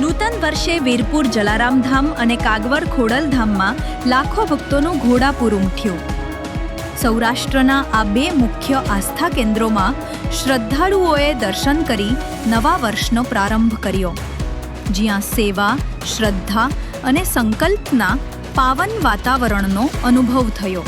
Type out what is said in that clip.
નૂતન વર્ષે વીરપુર જલારામ ધામ અને કાગવડ ખોડલ ધામમાં લાખો ભક્તોનું ઘોડાપૂર ઉમટ્યું. સૌરાષ્ટ્રના આ બે મુખ્ય આસ્થા કેન્દ્રોમાં શ્રદ્ધાળુઓએ દર્શન કરી નવા વર્ષનો પ્રારંભ કર્યો. જ્યાં સેવા, શ્રદ્ધા અને સંકલ્પના પાવન વાતાવરણનો અનુભવ થયો.